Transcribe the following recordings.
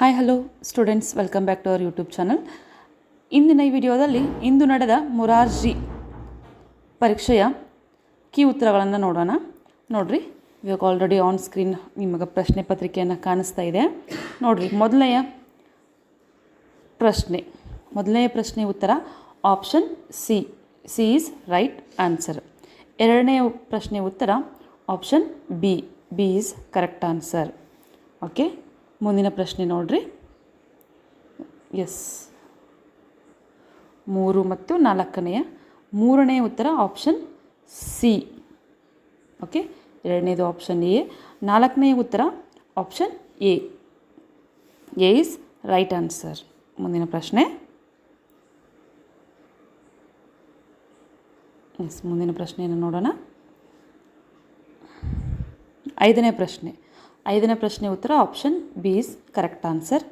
Hi hello students welcome back to our YouTube channel ಇಂದಿನ ಈ ವಿಡಿಯೋದಲ್ಲಿ ಇಂದು ನಡೆದ ಮುರಾರ್ಜಿ ಪರೀಕ್ಷೆಯ ಕೀ ಉತ್ತರಗಳನ್ನು ನೋಡೋಣ. ನೋಡ್ರಿ ಇವಾಗ ಆಲ್ರೆಡಿ ಆನ್ ಸ್ಕ್ರೀನ್ ನಿಮಗೆ ಪ್ರಶ್ನೆ ಪತ್ರಿಕೆಯನ್ನು ಕಾಣಿಸ್ತಾ ಇದೆ. ನೋಡ್ರಿ, ಮೊದಲನೆಯ ಪ್ರಶ್ನೆ ಮೊದಲನೆಯ ಪ್ರಶ್ನೆ ಉತ್ತರ option C C is right answer ಎರಡನೆಯ ಪ್ರಶ್ನೆ ಉತ್ತರ option B B is correct answer okay ಮುಂದಿನ ಪ್ರಶ್ನೆ ನೋಡ್ರಿ. ಎಸ್ ಮೂರು ಮತ್ತು ನಾಲ್ಕನೆಯ, ಮೂರನೆಯ ಉತ್ತರ ಆಪ್ಷನ್ ಸಿ ಓಕೆ ಎರಡನೇದು ಆಪ್ಷನ್ ಎ ನಾಲ್ಕನೆಯ ಉತ್ತರ option A A is right answer ಮುಂದಿನ ಪ್ರಶ್ನೆ. ಎಸ್ ಮುಂದಿನ ಪ್ರಶ್ನೆಯನ್ನು ನೋಡೋಣ. ಐದನೇ ಪ್ರಶ್ನೆ. ಐದನೇ ಪ್ರಶ್ನೆ ಉತ್ತರ option B is correct answer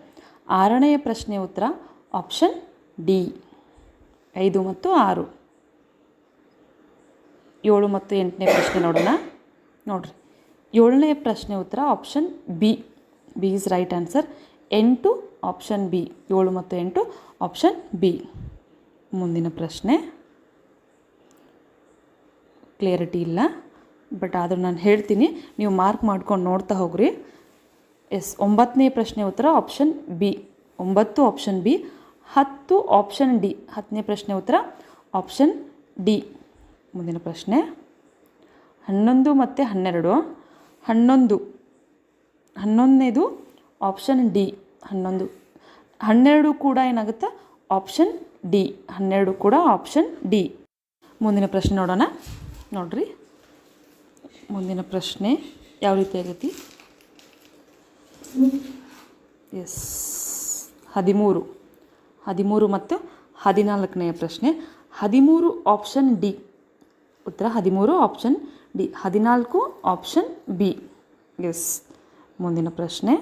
ಆರನೆಯ ಪ್ರಶ್ನೆ ಉತ್ತರ ಆಪ್ಷನ್ ಡಿ ಐದು ಮತ್ತು ಆರು. ಏಳು ಮತ್ತು ಎಂಟನೇ ಪ್ರಶ್ನೆ ನೋಡೋಣ. ನೋಡ್ರಿ. ಏಳನೇ ಪ್ರಶ್ನೆ ಉತ್ತರ option B B is right answer ಎಂಟು ಆಪ್ಷನ್ ಬಿ ಏಳು ಮತ್ತು ಎಂಟು ಆಪ್ಷನ್ ಬಿ ಮುಂದಿನ ಪ್ರಶ್ನೆ. ಕ್ಲಿಯರಿಟಿ ಇಲ್ಲ. ಬಟ್ ಆದರೂ ನಾನು ಹೇಳ್ತೀನಿ, ನೀವು ಮಾರ್ಕ್ ಮಾಡ್ಕೊಂಡು ನೋಡ್ತಾ ಹೋಗ್ರಿ. ಎಸ್ ಒಂಬತ್ತನೇ ಪ್ರಶ್ನೆ ಉತ್ತರ ಆಪ್ಷನ್ ಬಿ ಒಂಬತ್ತು ಆಪ್ಷನ್ ಬಿ ಹತ್ತು ಆಪ್ಷನ್ ಡಿ ಹತ್ತನೇ ಪ್ರಶ್ನೆ ಉತ್ತರ ಆಪ್ಷನ್ ಡಿ ಮುಂದಿನ ಪ್ರಶ್ನೆ. ಹನ್ನೊಂದು ಮತ್ತು ಹನ್ನೆರಡು. ಹನ್ನೊಂದು. ಹನ್ನೊಂದನೇದು ಆಪ್ಷನ್ ಡಿ ಹನ್ನೊಂದು. ಹನ್ನೆರಡು ಕೂಡ ಏನಾಗುತ್ತೆ? ಆಪ್ಷನ್ ಡಿ ಹನ್ನೆರಡು ಕೂಡ ಆಪ್ಷನ್ ಡಿ ಮುಂದಿನ ಪ್ರಶ್ನೆ ನೋಡೋಣ. ನೋಡ್ರಿ. ಮುಂದಿನ ಪ್ರಶ್ನೆ ಯಾವ ರೀತಿ ಆಗೈತಿ? ಎಸ್ ಹದಿಮೂರು. ಹದಿಮೂರು ಮತ್ತು ಹದಿನಾಲ್ಕನೆಯ ಪ್ರಶ್ನೆ. ಹದಿಮೂರು ಆಪ್ಷನ್ ಡಿ ಉತ್ತರ ಹದಿಮೂರು ಆಪ್ಷನ್ ಡಿ ಹದಿನಾಲ್ಕು ಆಪ್ಷನ್ ಬಿ ಎಸ್ ಮುಂದಿನ ಪ್ರಶ್ನೆ.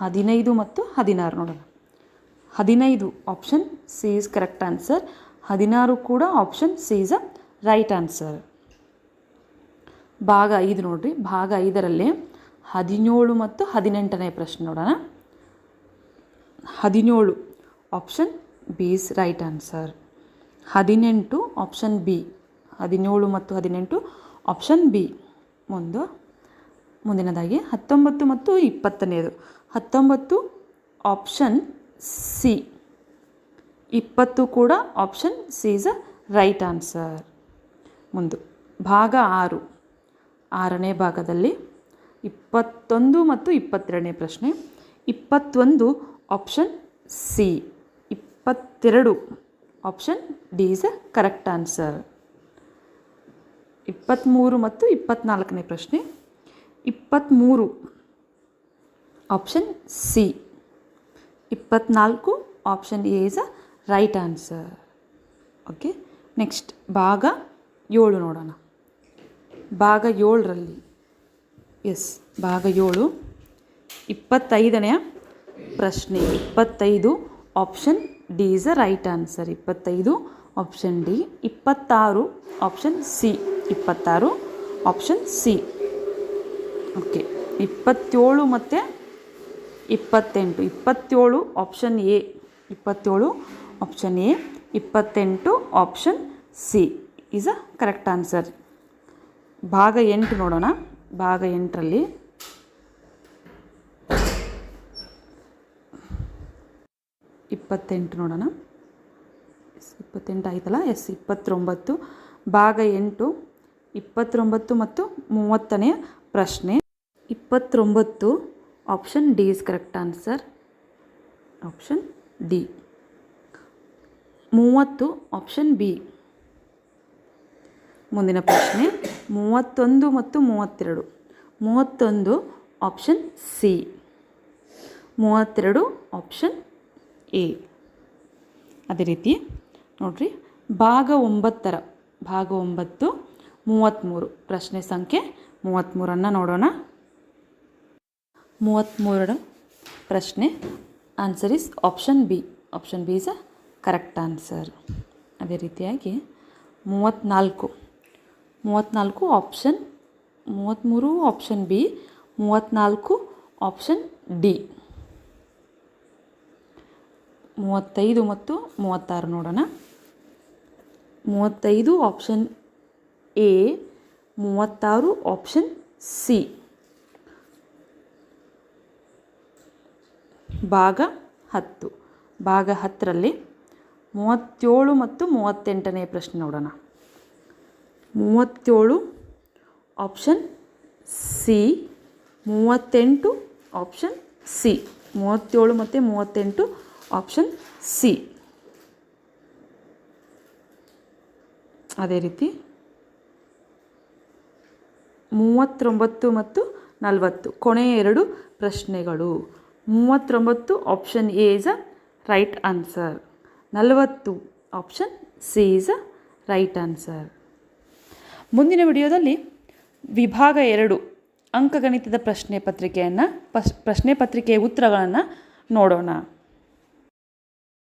ಹದಿನೈದು ಮತ್ತು ಹದಿನಾರು ನೋಡೋಣ. ಹದಿನೈದು option C is correct answer ಹದಿನಾರು ಕೂಡ option C is a right answer ಭಾಗ ಐದು ನೋಡ್ರಿ. ಭಾಗ ಐದರಲ್ಲಿ ಹದಿನೇಳು ಮತ್ತು ಹದಿನೆಂಟನೇ ಪ್ರಶ್ನೆ ನೋಡೋಣ. ಹದಿನೇಳು option B is right answer ಹದಿನೆಂಟು ಆಪ್ಷನ್ ಬಿ ಹದಿನೇಳು ಮತ್ತು ಹದಿನೆಂಟು ಆಪ್ಷನ್ ಬಿ ಮುಂದೆ ಮುಂದಿನದಾಗಿ. ಹತ್ತೊಂಬತ್ತು ಮತ್ತು ಇಪ್ಪತ್ತನೇದು. ಹತ್ತೊಂಬತ್ತು ಆಪ್ಷನ್ ಸಿ ಇಪ್ಪತ್ತು ಕೂಡ option C is a right answer ಮುಂದು. ಭಾಗ ಆರು. ಆರನೇ ಭಾಗದಲ್ಲಿ ಇಪ್ಪತ್ತೊಂದು ಮತ್ತು ಇಪ್ಪತ್ತೆರಡನೇ ಪ್ರಶ್ನೆ. ಇಪ್ಪತ್ತೊಂದು ಆಪ್ಷನ್ ಸಿ ಇಪ್ಪತ್ತೆರಡು option D is a correct answer ಇಪ್ಪತ್ತ್ಮೂರು ಮತ್ತು ಇಪ್ಪತ್ತ್ನಾಲ್ಕನೇ ಪ್ರಶ್ನೆ. ಇಪ್ಪತ್ತ್ಮೂರು ಆಪ್ಷನ್ ಸಿ ಇಪ್ಪತ್ತ್ನಾಲ್ಕು option A is a right answer okay next ಭಾಗ ಏಳು ನೋಡೋಣ. ಭಾಗ ಏಳರಲ್ಲಿ. ಎಸ್ ಭಾಗ ಏಳು. ಇಪ್ಪತ್ತೈದನೆಯ ಪ್ರಶ್ನೆ. ಇಪ್ಪತ್ತೈದು option D is a right answer ಇಪ್ಪತ್ತೈದು ಆಪ್ಷನ್ ಡಿ ಇಪ್ಪತ್ತಾರು ಆಪ್ಷನ್ ಸಿ ಇಪ್ಪತ್ತಾರು ಆಪ್ಷನ್ ಸಿ ಓಕೆ ಇಪ್ಪತ್ತೇಳು ಮತ್ತು ಇಪ್ಪತ್ತೆಂಟು. ಇಪ್ಪತ್ತೇಳು ಆಪ್ಷನ್ ಎ ಇಪ್ಪತ್ತೇಳು ಆಪ್ಷನ್ ಎ ಇಪ್ಪತ್ತೆಂಟು option C is a correct answer ಭಾಗ ಎಂಟು ನೋಡೋಣ. ಭಾಗ ಎಂಟರಲ್ಲಿ. ಇಪ್ಪತ್ತೆಂಟು ನೋಡೋಣ. ಎಸ್, ಇಪ್ಪತ್ತೆಂಟು ಆಯ್ತಲ್ಲ? ಎಸ್, ಇಪ್ಪತ್ತೊಂಬತ್ತು. ಭಾಗ ಎಂಟು. ಇಪ್ಪತ್ತೊಂಬತ್ತು ಮತ್ತು ಮೂವತ್ತನೆಯ ಪ್ರಶ್ನೆ. ಇಪ್ಪತ್ತೊಂಬತ್ತು. Option D is correct answer. Option D. ಮೂವತ್ತು, ಆಪ್ಷನ್ ಬಿ. ಮುಂದಿನ ಪ್ರಶ್ನೆ. ಮೂವತ್ತೊಂದು ಮತ್ತು ಮೂವತ್ತೆರಡು. ಮೂವತ್ತೊಂದು ಆಪ್ಷನ್ ಸಿ ಮೂವತ್ತೆರಡು ಆಪ್ಷನ್ ಎ ಅದೇ ರೀತಿ, ನೋಡಿರಿ, ಭಾಗ ಒಂಬತ್ತರ, ಭಾಗ ಒಂಬತ್ತು, ಮೂವತ್ತ್ಮೂರು. ಪ್ರಶ್ನೆ ಸಂಖ್ಯೆ ಮೂವತ್ತ್ಮೂರನ್ನು ನೋಡೋಣ. ಮೂವತ್ತ್ಮೂರರ ಪ್ರಶ್ನೆ answer is option B option B is a correct answer ಅದೇ ರೀತಿಯಾಗಿ ಮೂವತ್ತ್ನಾಲ್ಕು. ಮೂವತ್ತ್ನಾಲ್ಕು ಆಪ್ಷನ್ ಮೂವತ್ತ್ಮೂರು ಆಪ್ಷನ್ ಬಿ ಮೂವತ್ತ್ನಾಲ್ಕು ಆಪ್ಷನ್ ಡಿ ಮೂವತ್ತೈದು ಮತ್ತು ಮೂವತ್ತಾರು ನೋಡೋಣ. ಮೂವತ್ತೈದು ಆಪ್ಷನ್ ಎ ಮೂವತ್ತಾರು ಆಪ್ಷನ್ ಸಿ ಭಾಗ ಹತ್ತು. ಭಾಗ ಹತ್ತರಲ್ಲಿ ಮೂವತ್ತೇಳು ಮತ್ತು ಮೂವತ್ತೆಂಟನೇ ಪ್ರಶ್ನೆ ನೋಡೋಣ. ಮೂವತ್ತೇಳು ಆಪ್ಷನ್ ಸಿ ಮೂವತ್ತೆಂಟು ಆಪ್ಷನ್ ಸಿ ಮೂವತ್ತೇಳು ಮತ್ತು ಮೂವತ್ತೆಂಟು ಆಪ್ಷನ್ ಸಿ ಅದೇ ರೀತಿ. ಮೂವತ್ತೊಂಬತ್ತು ಮತ್ತು ನಲವತ್ತು ಕೊನೆಯ ಎರಡು ಪ್ರಶ್ನೆಗಳು. ಮೂವತ್ತೊಂಬತ್ತು option A is a right answer ನಲವತ್ತು option C is a right answer ಮುಂದಿನ ವಿಡಿಯೋದಲ್ಲಿ ವಿಭಾಗ ಎರಡು ಅಂಕಗಣಿತದ ಪ್ರಶ್ನೆ ಪತ್ರಿಕೆಯನ್ನು ಪ್ರಶ್ನೆ ಪತ್ರಿಕೆಯ ಉತ್ತರಗಳನ್ನು ನೋಡೋಣ.